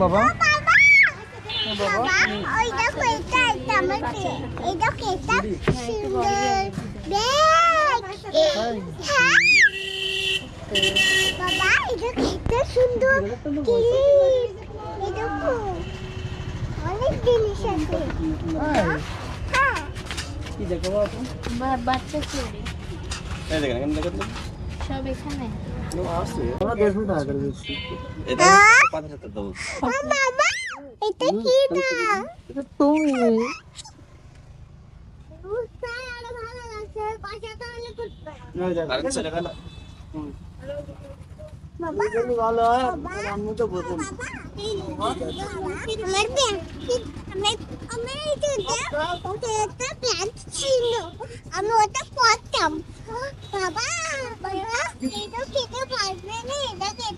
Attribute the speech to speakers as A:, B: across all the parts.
A: বাবা।
B: বাবা। ওই দেখো এটা এটা আমার পেয়ে এই দেখো এটা সুন্দর হ্যাঁ। বাবা
C: বাচ্চা চুরি। সব এখানে।
A: আমরা দেড়শো টাকা করে দিচ্ছি
D: এটা পাঁচ হাজার দাও
B: ও বাবা এটা কি না
A: তুমি
B: বুঝতে আরো ভালো লাগছে পাশে তাহলে করতে
D: আর কিছু দেখা না
B: বাবা
A: ভালো হয় আমি তো বোঝেন
B: আমার ব্যাগ আমার আমার এটা ওটা একটা ব্যাগ ছিল আমি ওটা পড়তাম বাবা বাবা এটা খেতে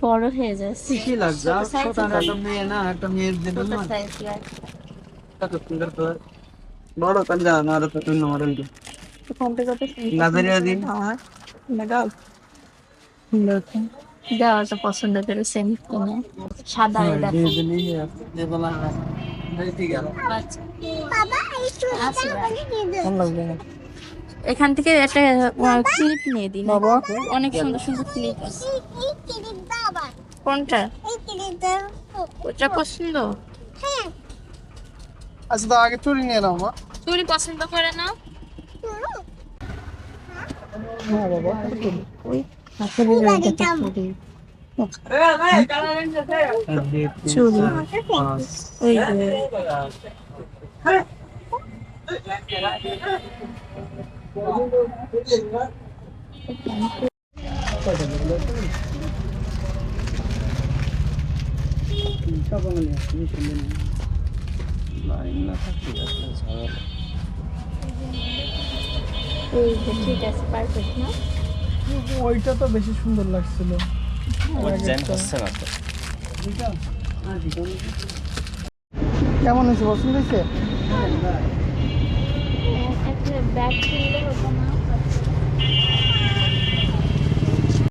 C: বড় হয়ে যাচ্ছে
A: কি লাগছে ছোট একটা মেয়ে না একটা মেয়ের জন্য না কত সুন্দর তো বড় না আর তো তুমি তো
C: কত
A: দিন
C: লাগাও দেখুন দেওয়াটা পছন্দ করে সেম কিনে সাদা আচ্ছা। এখান থেকে একটা ক্লিপ নিয়ে দিন অনেক সুন্দর সুন্দর ক্লিপ আছে
B: এই এই ক্লিপ দাও আবার
C: কোনটা? ওটা পছন্দ?
A: আচ্ছা তো আগে চুরি নিয়ে নাও মা।
C: চুরি পছন্দ করে না?
A: হ্যাঁ
B: যাব
A: চুরি সব
D: লাইন না আছে ঝামেলা।
C: ঠিক আছে না
A: ওইটা তো বেশি সুন্দর লাগছিল কেমন হয়েছে পছন্দ হয়েছে
C: একটা ব্যাগ কিনলে হতো না